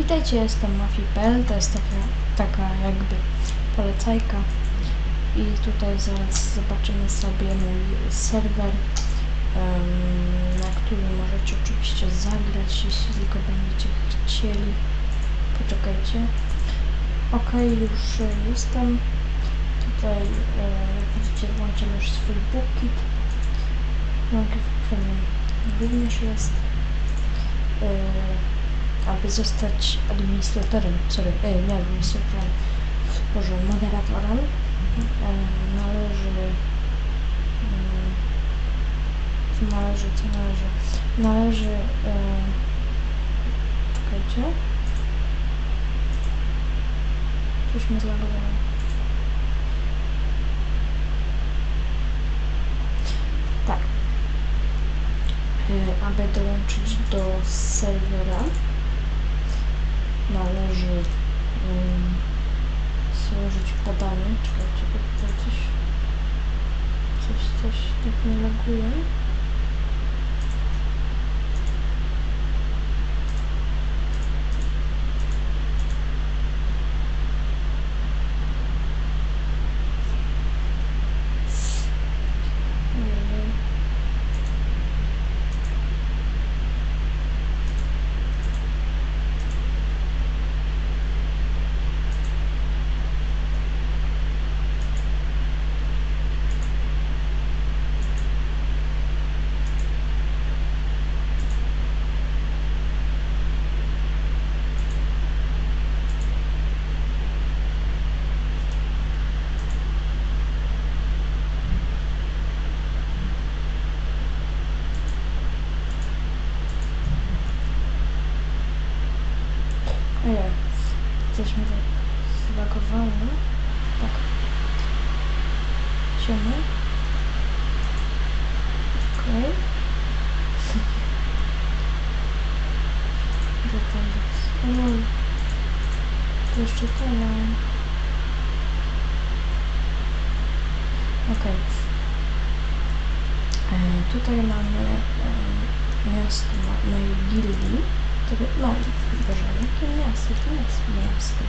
Witajcie, jestem Mafi.pl, to jest taka, taka jakby polecajka i tutaj zaraz zobaczymy sobie mój serwer, na którym możecie oczywiście zagrać, jeśli tylko będziecie chcieli. Poczekajcie. Ok, już e, jestem. Tutaj, e, jak widzicie, włączam już swój bookit. Minecraft Premium również jest. E, aby zostać administratorem, sorry, e, nie administratorem, może moderatorem, e, należy, mm, należy, co należy, należy, e, czekajcie, coś mi zlagowało. Tak. E, aby dołączyć do serwera, należy um, złożyć podanie. Czekajcie, bo tutaj coś, coś, coś tak nie laguje. Ojej. Ojej, coś mi tak zlagowało. Tak. Siemy. Okej. Gdzie tam jest? Ojej. To to mam. Okej. E, Tutaj mamy e, miasto mo- mojej gildii. Tego, no, Boże, jakie miasto? To jest miasto.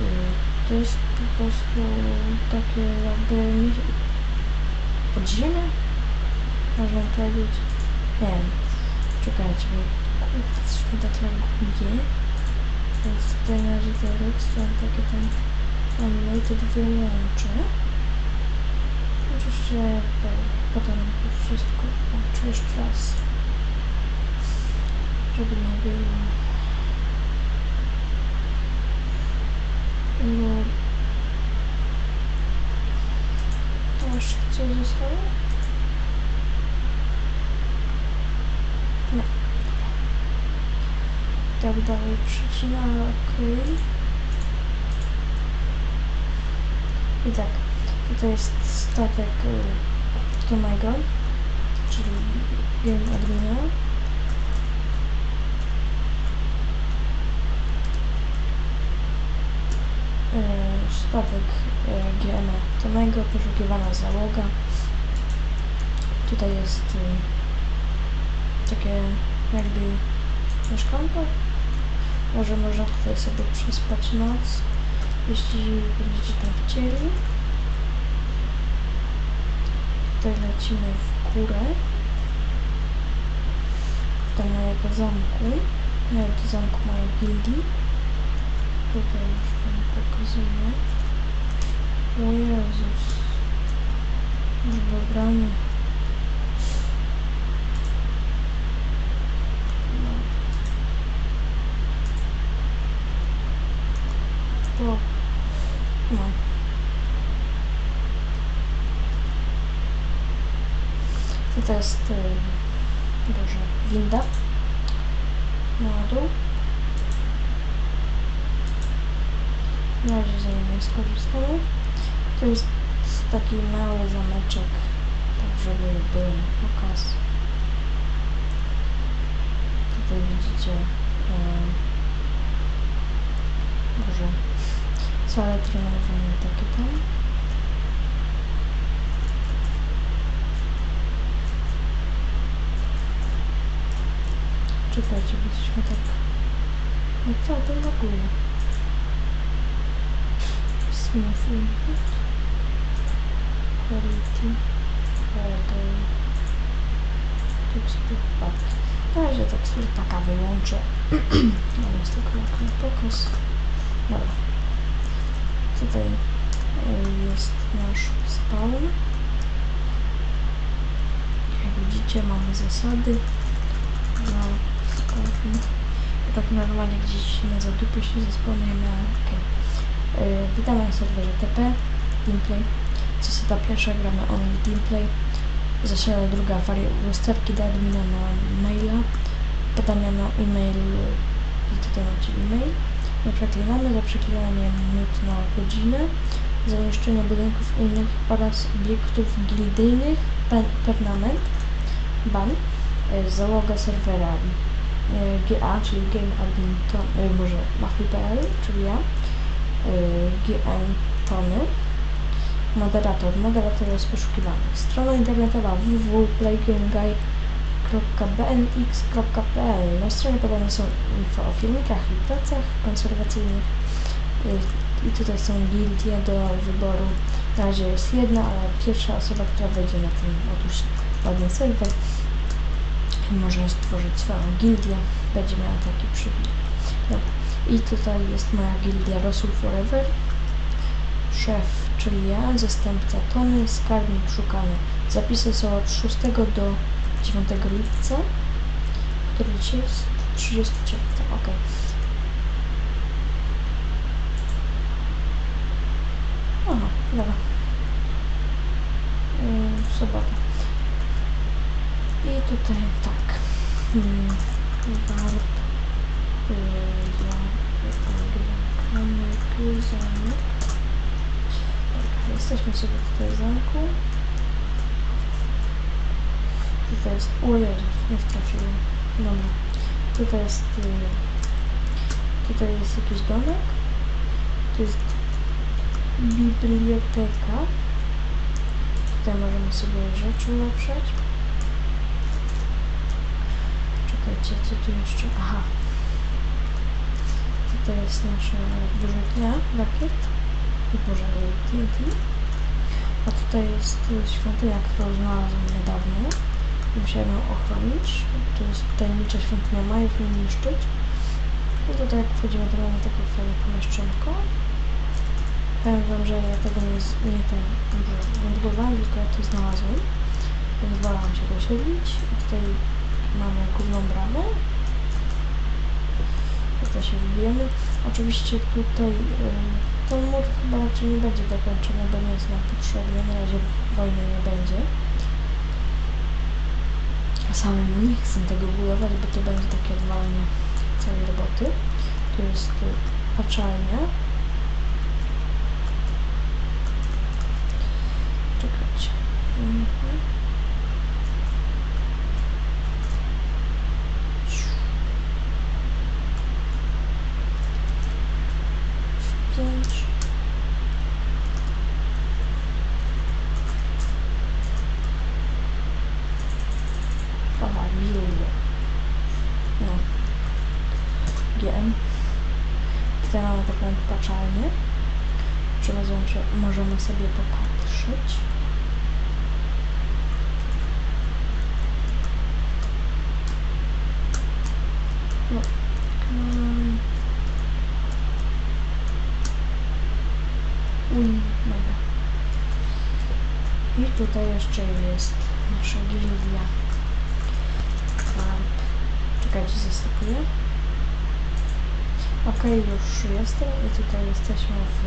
Y, To jest po prostu takie jakby mi- podziemie? Można powiedzieć. Nie wiem. Czekajcie, bo kurde, coś mi tak laguje. Te redstone takie tam unlimited wyłączę. Oczywiście po- potem wszystko włączę jeszcze raz żeby nie było. No. To jeszcze coś zostało? Nie. Tak dalej przycina, okej. I tak, tutaj jest statek y, Tomego, czyli game admina. e, statek e, GM Tomego, poszukiwana załoga. Tutaj jest e, takie jakby mieszkanko. Może można tutaj sobie przespać noc, jeśli będziecie tam chcieli. Tutaj lecimy w górę do mojego zamku, nie, do zamku mojej gildii. Tutaj już wam pokazuję. O Jezus. Już wybrany. No. O. No. I to jest, y, Boże, winda na dół. Na razie z niej nie skorzystamy. To jest taki mały zameczek, tak żeby był pokaz. Tutaj widzicie e, może sale treningowe takie tam. Czekajcie, byśmy tak No co to w ogóle? Smooth input. Quality. Order. Na razie tekstur taka wyłączę. No jest tylko na pokaz. Dobra. Tutaj y, jest nasz spawn. Jak widzicie mamy zasady. No, spawn. Tak normalnie gdzieś na zadupie się zespełniamy, ale okej. Okay. Witamy na serwerze TP, Gameplay. Zasada pierwsza gramy only Gameplay. Zasada druga, wystarki do admina na maila. Pytania na e-mail i tutaj macie e-mail. Nie przeklinamy, za przeklinanie minut na godzinę. Za niszczenie budynków innych oraz obiektów gildyjnych, pen- permanent, ban, y, załoga serwera GA, czyli Game Admin, może Machy.pl, czyli ja, y, GM Tony, moderator, moderator jest poszukiwany. Strona internetowa www.playgameguide.bnx.pl Na stronie podane są info o filmikach i pracach konserwacyjnych. Y, I tutaj są gildie do wyboru. Na razie jest jedna, ale pierwsza osoba, która wejdzie na ten otóż ładny serwer, może stworzyć swoją gildię, będzie miała taki przywilej. Dobra. I tutaj jest moja gildia Rosół Forever. Szef, czyli ja, zastępca Tony, skarbnik szukany. Zapisy są od 6 do 9 lipca, który dzisiaj jest 30 czerwca. Ok. Aha, dobra. Yy, sobota. I tutaj tak. Warp. Yy, ja, zamek, jesteśmy sobie tutaj w zamku. Tutaj jest... O Jezu, nie trafiłem. Dobra. Tutaj jest... Yy, tutaj jest jakiś domek. Tu jest biblioteka. Tutaj możemy sobie rzeczy ulepszać. Czekajcie, co tu jeszcze? Aha. Tutaj jest nasza wyrzutnia rakiet. I Boże, TNT. A tutaj jest świątynia, którą znalazłem niedawno. Musiałem ją ochronić. To jest tajemnicza świątynia Majów, nie niszczyć. I tutaj jak wchodzimy, to mamy takie fajne pomieszczonko. Powiem wam, że ja tego nie, nie ten, budowałem, tylko ja to znalazłem. Wolałam się dosiedlić. I tutaj mamy główną bramę. Tutaj się wbijemy. Oczywiście tutaj y, ten mur chyba raczej nie będzie dokończony, bo nie jest nam potrzebny. Na razie wojny nie będzie. A samemu nie chcę tego budować, bo to będzie takie odwalenie całej roboty. Tu jest y, patrzalnia. Czekajcie. Mhm. Pięć. Aha, Julia. No. GM. Tutaj mamy taką paczalnię. Przy rozłączy możemy sobie popatrzeć. No. Mm. Uj, dobra. I tutaj jeszcze jest nasza gildia. Czekajcie, zastopuję. Ok, już jestem i tutaj jesteśmy w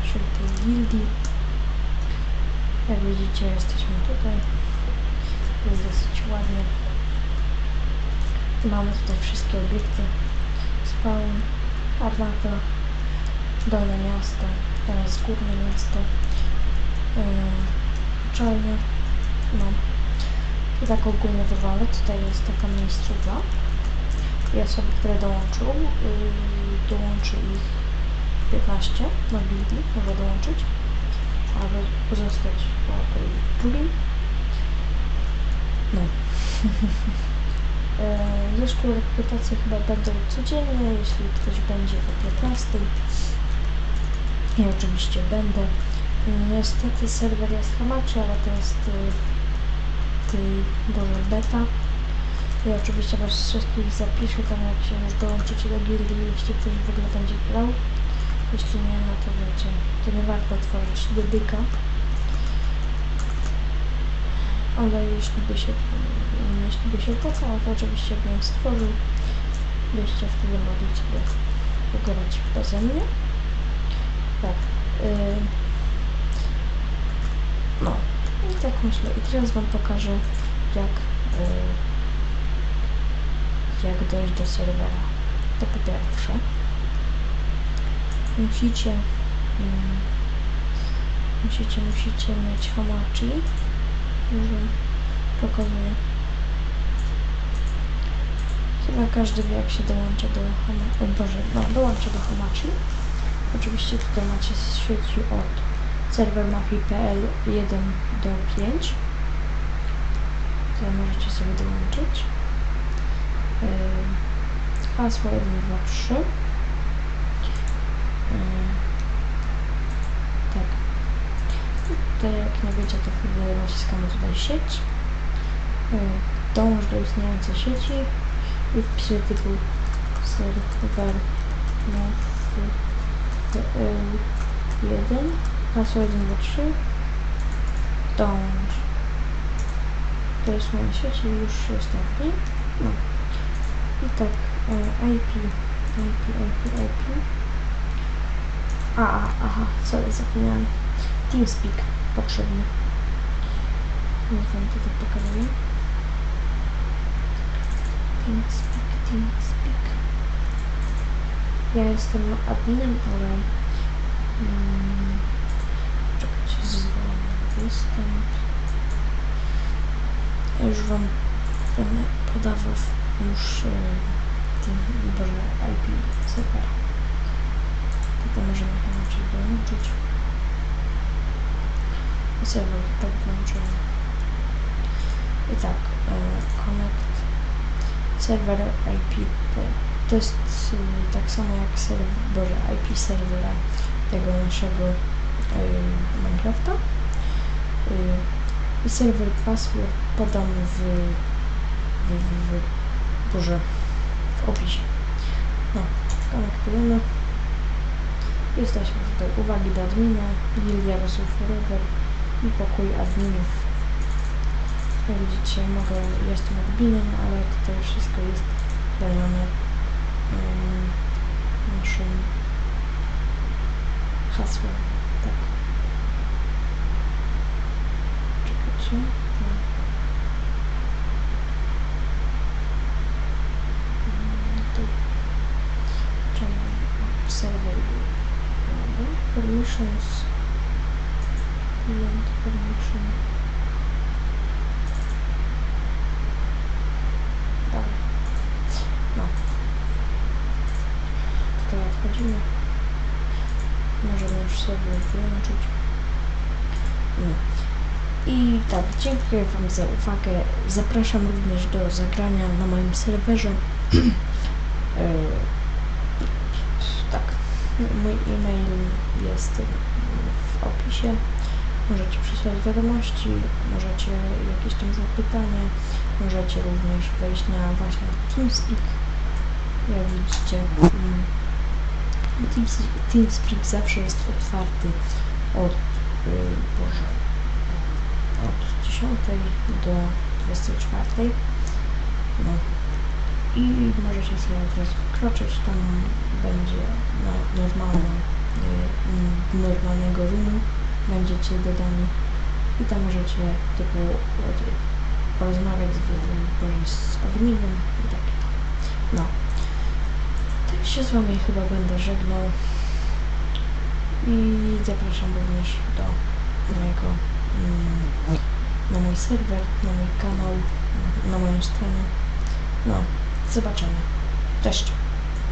naszej tej gildii. Jak widzicie, jesteśmy tutaj. Jest dosyć ładnie. Mamy tutaj wszystkie obiekty. Spawn, armata, dolne miasto, teraz górne miasto, yy, uczelnia. No. I tak ogólnie wywalę. Tutaj jest taka miejscowa. I osoby, które dołączą, yy, dołączy ich 15 na gildii, może dołączyć, albo pozostać po tej drugim. No. E, jeszcze rekrutacje chyba będą codziennie, jeśli ktoś będzie o 15. I oczywiście będę. Niestety serwer jest hamaczy, ale to jest y, tej Boże beta. I oczywiście was wszystkich zapiszę tam jak się już dołączycie do gildii, jeśli ktoś w ogóle będzie grał. Jeśli nie, no to wiecie, to nie warto tworzyć dedyka. Ale jeśli by się, jeśli by się opłacało, to oczywiście bym stworzył. Byście wtedy mogli sobie pograć beze mnie. Tak. y, no. I tak myślę. I teraz wam pokażę, jak, y, jak dojść do serwera. To po pierwsze, musicie, mm, musicie, musicie mieć hamachi. Już pokazuję. Chyba każdy wie, jak się dołącza do hamachi. Boże, no, dołącza do hamachi. Oczywiście tutaj macie sieci od serwer mafii.pl 1 do 5. Tutaj możecie sobie dołączyć. Hasło 1, 2, 3. Yy, Tak. Tutaj jak nie wiecie, to wtedy naciskamy tutaj sieć. Yy, Dąż do istniejącej sieci i wpisuję tytuł serwer 1 hasło 1, 2, 3 dąż to jest moja sieć i już jestem w niej no i tak e, IP IP, IP, IP a, a, aha, sorry, zapomniałem. TeamSpeak potrzebny. Już wam tutaj pokazuję TeamSpeak, TeamSpeak. Ja jestem adminem, ale mm, czekajcie, zwolnię występ ja już wam będę podawał już e, tym, boże, IP serwera tylko możemy inaczej dołączyć. I serwer tak włączyłem i tak, e, connect serwer IP to jest y, tak samo jak serwer, boże, IP serwera tego naszego y, Minecrafta. I serwer password podam w, w, w, boże, w opisie. No, konektujemy. Jesteśmy tutaj. Uwagi do admina, gildia Rosów Forever i pokój adminów. Jak widzicie, mogę, jestem adminem, ale tutaj wszystko jest dane em, naszym hasłem. Tak. Czekajcie. No. Mm, Tu. Czemu? Server. Dobra. Permissions. Client permission. Dobra. No. Tutaj wchodzimy. Możemy już sobie wyłączyć. No. I tak, dziękuję Wam za uwagę. Zapraszam również do zagrania na moim serwerze. Mój e-mail jest w opisie. Możecie przysłać wiadomości, możecie jakieś tam zapytania, możecie również wejść na właśnie TeamSpeak. Jak widzicie, mm, Teams- TeamSpeak zawsze jest otwarty od, y, Boże, od 10 do 24. No. I możecie sobie od razu wkroczyć, tam będzie na normalne, y, normalnego roomu będziecie dodani i tam możecie typu porozmawiać z, z, z adminem i takie. No. Tak się z wami chyba będę żegnał i zapraszam również do mojego mm, na mój serwer, na mój kanał, na moją stronę. No, zobaczenia. Cześć.